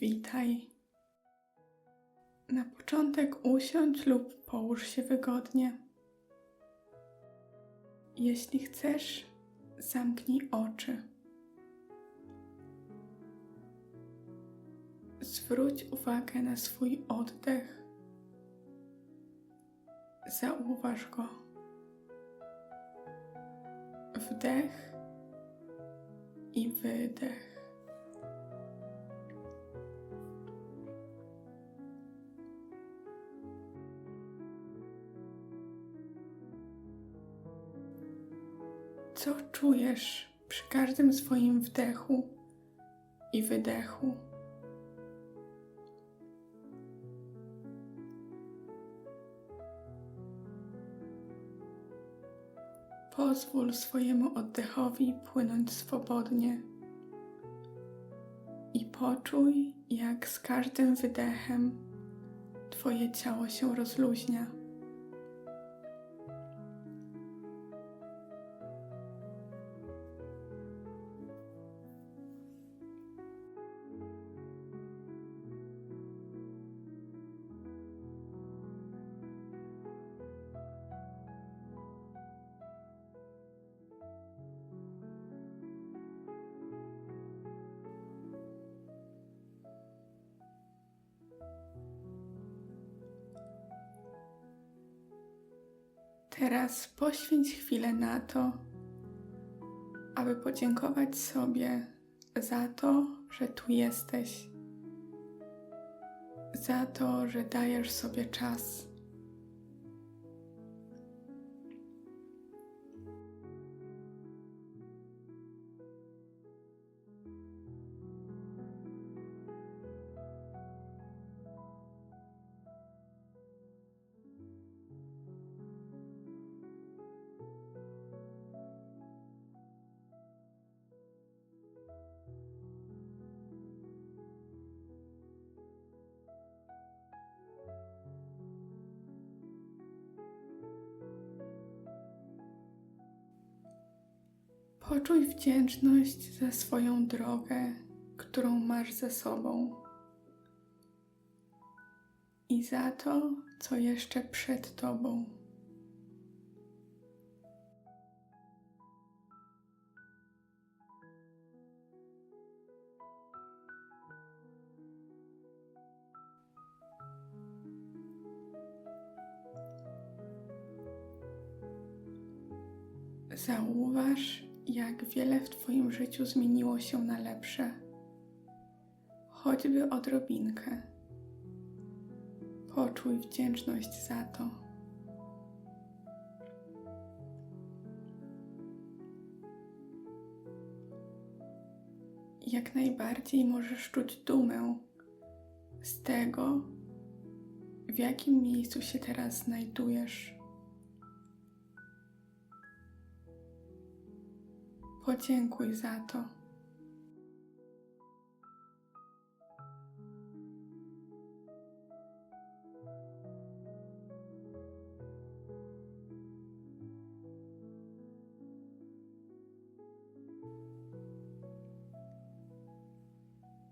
Witaj. Na początek usiądź lub połóż się wygodnie. Jeśli chcesz, zamknij oczy. Zwróć uwagę na swój oddech. Zauważ go. Wdech i wydech. Czujesz przy każdym swoim wdechu i wydechu? Pozwól swojemu oddechowi płynąć swobodnie i poczuj, jak z każdym wydechem Twoje ciało się rozluźnia. Teraz poświęć chwilę na to, aby podziękować sobie za to, że tu jesteś, za to, że dajesz sobie czas. Poczuj wdzięczność za swoją drogę, którą masz ze sobą i za to, co jeszcze przed Tobą. Zauważ, jak wiele w Twoim życiu zmieniło się na lepsze, choćby odrobinkę. Poczuj wdzięczność za to. Jak najbardziej możesz czuć dumę z tego, w jakim miejscu się teraz znajdujesz. Podziękuj za to.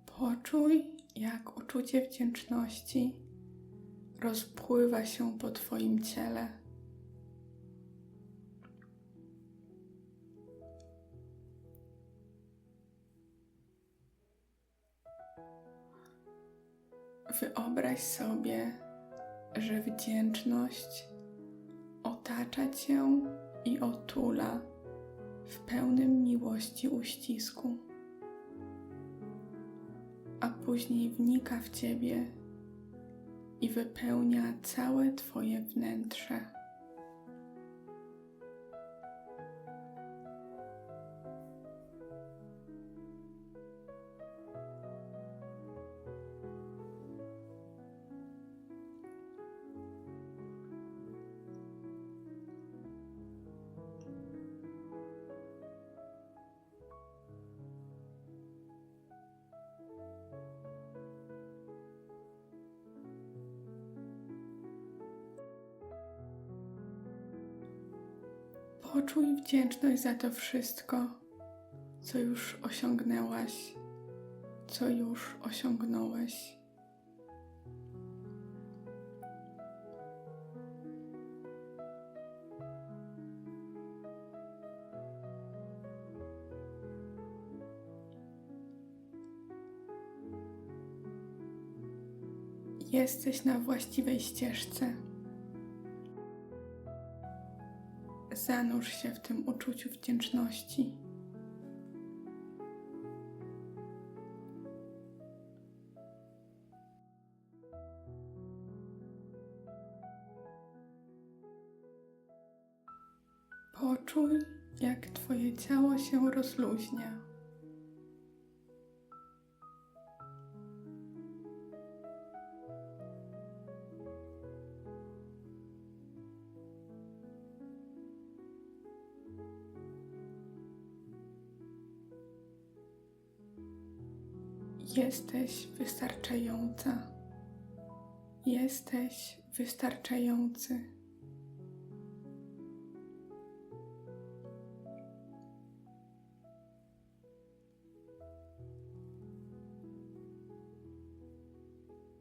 Poczuj, jak uczucie wdzięczności rozpływa się po Twoim ciele. Wyobraź sobie, że wdzięczność otacza cię i otula w pełnym miłości uścisku, a później wnika w ciebie i wypełnia całe Twoje wnętrze. Poczuj wdzięczność za to wszystko, co już osiągnęłaś, co już osiągnąłeś. Jesteś na właściwej ścieżce. Zanurz się w tym uczuciu wdzięczności. Poczuj, jak Twoje ciało się rozluźnia. Jesteś wystarczająca. Jesteś wystarczający.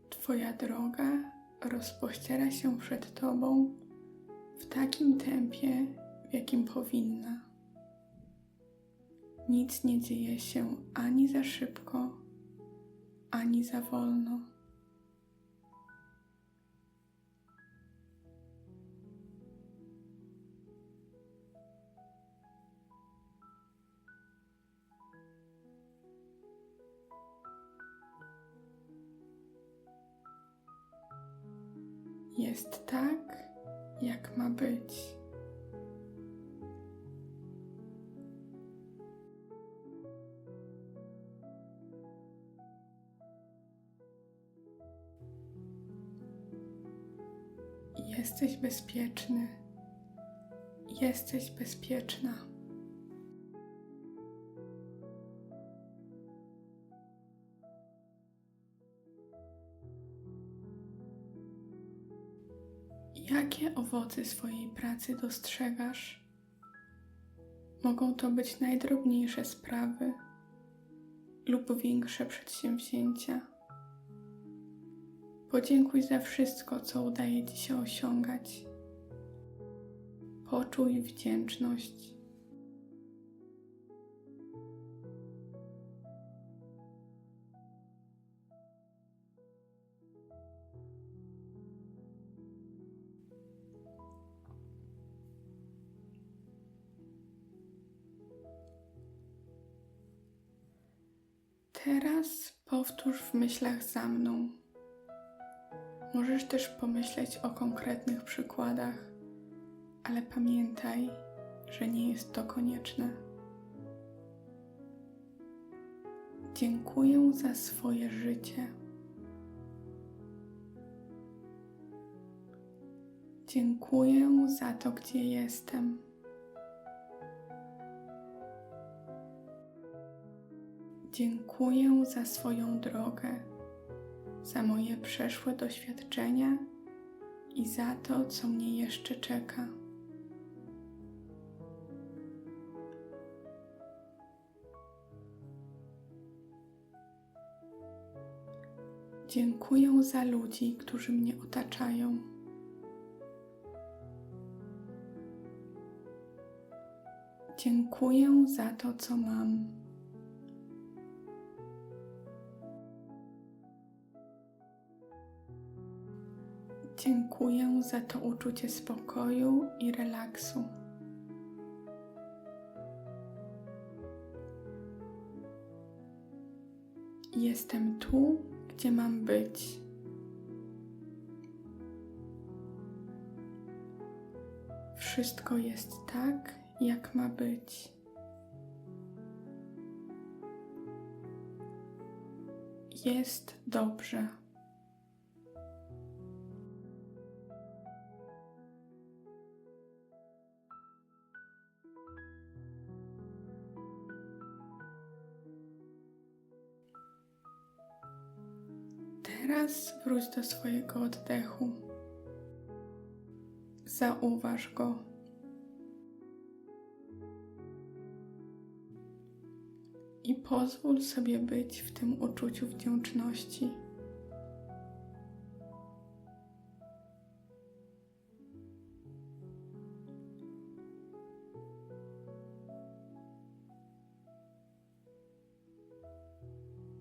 Twoja droga rozpościera się przed Tobą w takim tempie, w jakim powinna. Nic nie dzieje się ani za szybko, ani za wolno. Jest tak, jak ma być. Jesteś bezpieczny. Jesteś bezpieczna. Jakie owoce swojej pracy dostrzegasz? Mogą to być najdrobniejsze sprawy lub większe przedsięwzięcia. Podziękuj za wszystko, co udaje Ci się osiągać. Poczuj wdzięczność. Teraz powtórz w myślach za mną. Możesz też pomyśleć o konkretnych przykładach, ale pamiętaj, że nie jest to konieczne. Dziękuję za swoje życie. Dziękuję za to, gdzie jestem. Dziękuję za swoją drogę, za moje przeszłe doświadczenia i za to, co mnie jeszcze czeka. Dziękuję za ludzi, którzy mnie otaczają. Dziękuję za to, co mam. Dziękuję za to uczucie spokoju i relaksu. Jestem tu, gdzie mam być. Wszystko jest tak, jak ma być. Jest dobrze. Teraz wróć do swojego oddechu. Zauważ go. I pozwól sobie być w tym uczuciu wdzięczności.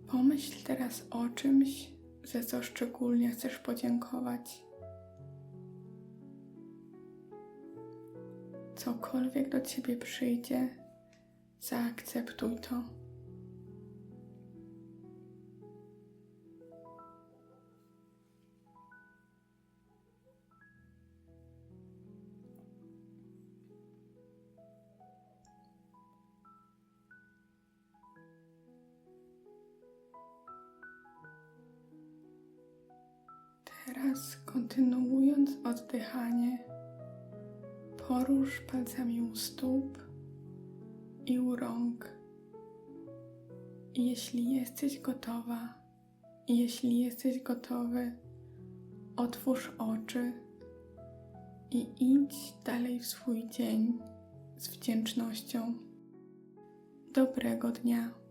Pomyśl teraz o czymś, za co szczególnie chcesz podziękować. Cokolwiek do ciebie przyjdzie, zaakceptuj to. Teraz kontynuując oddychanie, porusz palcami u stóp i u rąk. Jeśli jesteś gotowa, jeśli jesteś gotowy, otwórz oczy i idź dalej w swój dzień z wdzięcznością. Dobrego dnia.